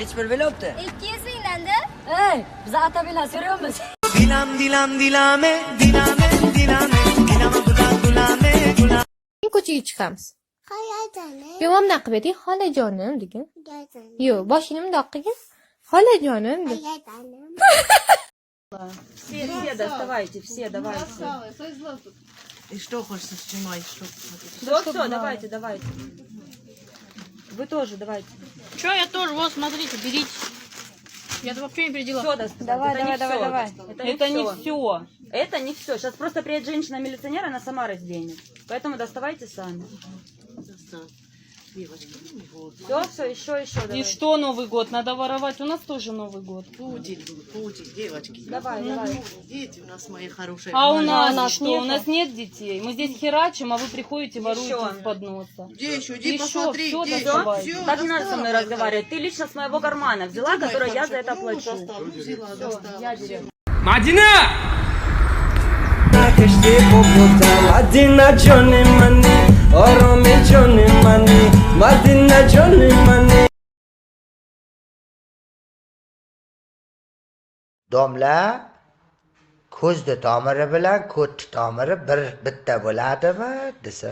Hiçbir bile yoktu. ikki yuz mingdan da Hey, bize ata bilan so'rayapmiz. dilam dilam dilame dilame dilame dilame gulam gulame gulam ko'chaga chiqamiz qayerdan yo bundoq qilib ayting xolajonim degin yo boshini bundoq qilgin xolajonim de Все, все доставайте, все, давайте. И что хочется снимать, что Все, все, давайте, давайте. Вы тоже давайте. Че, я тоже, вот, смотрите, берите. Я вообще не передела. Все доставайте. Давай, Это не давай, давай, давай. Это, не, Это не все. все. Это не все. Сейчас просто приедет женщина-милиционер, она сама разденет. Поэтому доставайте сами. Все, все, еще, еще. Давай. И что Новый год? Надо воровать. У нас тоже Новый год. Будет, будет, девочки. Давай, ну, давай. Дети у нас мои хорошие. А у ну, нас, а у нас что? Нету? У нас нет детей. Мы здесь херачим, а вы приходите, воруете еще. из-под. Где еще? Иди еще, посмотри. Все, где доставай. Все, так не надо со мной разговаривать. Ты лично с моего кармана взяла, Ты которую я за это ну, плачу. Ну, Мадина! Ateşli bu budan Adina canım hani Arami canım hani madinajon mane domla ko'zni tomiri bilan ko'tni tomiri bir bitta bo'ladimi desa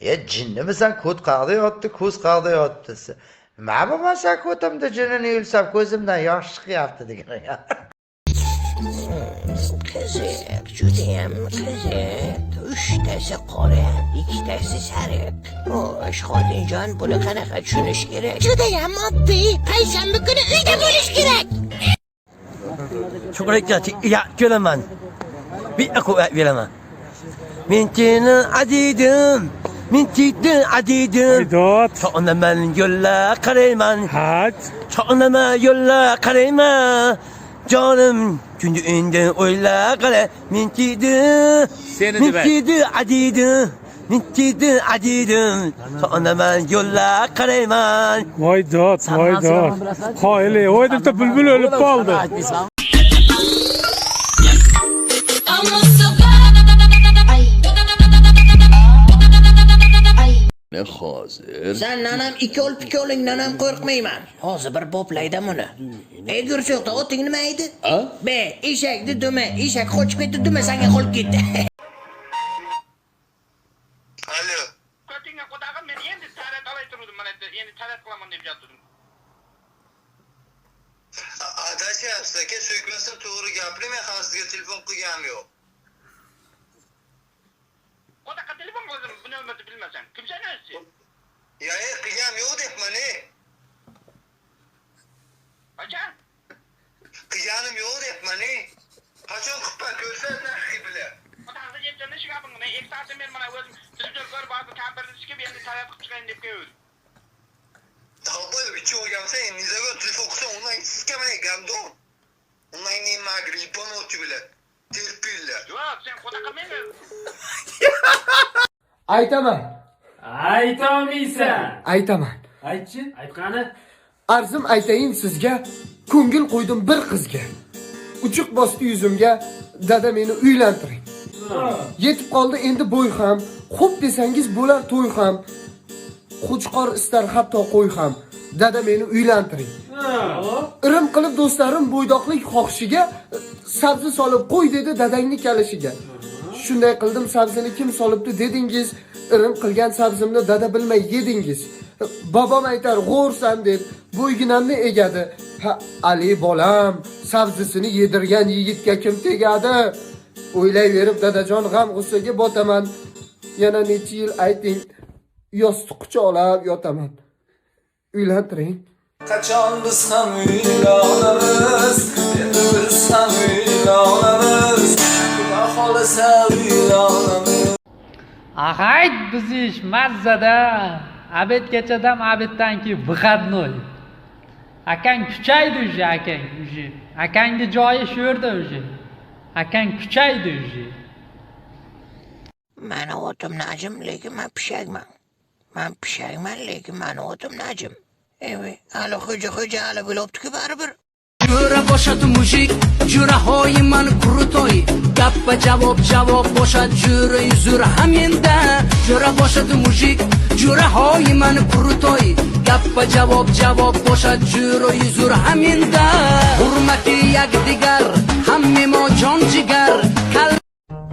e jinnimisan ko't qayerda yotdi ko'z qayerda yotdi desa nima bo'lmasa ko'timni jinini yulsam ko'zimdan yosh chiqyapti degan judayam qiziq cüdeyim kızık. Üçtesi qora, ikkitasi sariq. Xo'sh, Xolidjon, buni qanaqa tushunish kerak? Judayam oddiy. Payshanba kuni uyda bo'lish kerak. Cho'qlikka ya kelaman bitta quvvat beraman men seni azizim men seni azizim cho'naman yo'llar qarayman cho'naman yo'llar qarayman jonim kundu endi o'ylar qara men seni men seni azizim men seni azizim cho'naman yo'llar qarayman voy dod voy dod qoyili voy bitta bulbul o'lib qoldi Sen nanam ikki ol pikoling nanam qo'rqmayman. Hozir bir poplayda buni. Ey gurshoqda oting nima edi? Be, eshakni dumi, eshak qochib ketdi, dumi senga qolib ketdi. Alo. Ko'tingga qudag'im men endi tarat olay turdim mana endi tarat qilaman deb yotdim. Adashyapsiz aka, so'kmasdan to'g'ri gapiring, men hali sizga telefon qilganim yo'q. Odaqa telefon qildim, bu navbatni bilmasam. Kimsan o'zi? Ya, e, qilganim yo'q debman, e. Acha? Qilganim yo'q debman, e. Qachon qilibman, ko'rsatma bilan. Odaqa yetganda shu gapim, men ikki soatdan beri mana o'zim televizor ko'rib hozir kampirni ishga endi tarat qilib chiqayin deb keldim. Tavba, bichi o'rgansa, nizaga telefon qilsa, undan siskaman, gamdon. Undan ne magri, ipon o'ti bilan. Terpillar. Yo'q, sen xudo qilmaymi? aytaman Aytolmaysan. aytaman Aytchi. Aytqani. arzim aytayin sizga ko'ngil qo'ydim bir qizga uchuq bosdi yuzimga dada meni uylantiring yetib qoldi endi bo'y ham xo'p desangiz bo'lar to'y ham qo'chqor istar hatto qo'y ham dada meni uylantiring irim qilib do'stlarim bo'ydoqlik xohishiga sabzi solib qo'y dedi dadangni kalishiga shunday qildim sabzini kim solibdi dedingiz irim qilgan sabzimni dada bilmay yedingiz bobom aytar g'o'rsan deb bo'yginamni egadi? Ha ali bolam sabzisini yedirgan yigitga kim tegadi? O'ylayverib dadajon g'am g'ussaga botaman. Yana necha yil ayting yostiq quchoqlab yotaman. Uylantiring qachon biz ham uylanamiz endi biz ham uylanamiz Ahayt biz ish mazzada. abedgachadam abeddan keyin выходной. Akang kuchaydi уже akang уже. Akangni joyi shu yerda уже. Akang kuchaydi уже. Mani otim Najim, lekin men pishakman. Men pishakman, lekin mani otim Najim. Evet, hali xo'ja xo'ja hali bo'libdi-ku baribir. Jura boshad mujik jura hoy man krutoy gappa javob javob boshad jura yuzur haminda jura boshad mujik jura hoy man krutoy gappa javob javob boshad jura yuzur haminda hurmati yakdigar hammimo jon jigar. Kal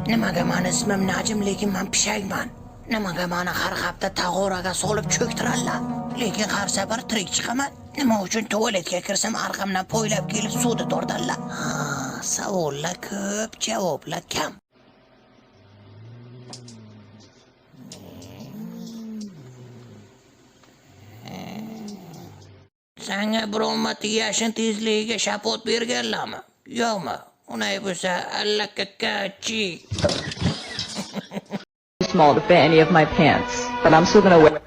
nimaga mani ismim najim lekin man pishayman nimaga mani har hafta tag'oraga solib cho'ktirarlar. Lekin har safar tirik chiqaman. Nima uchun tualetga kirsam orqamdan poylab kelib suvni tortarlar? Ha, savollar ko'p javoblar kam. Sanga birov marta yashin tezligiga shapot berganlarmi? Yo'qmi? Unday bo'lsa allakakachi small to fit any of my pants, but I'm still gonna wear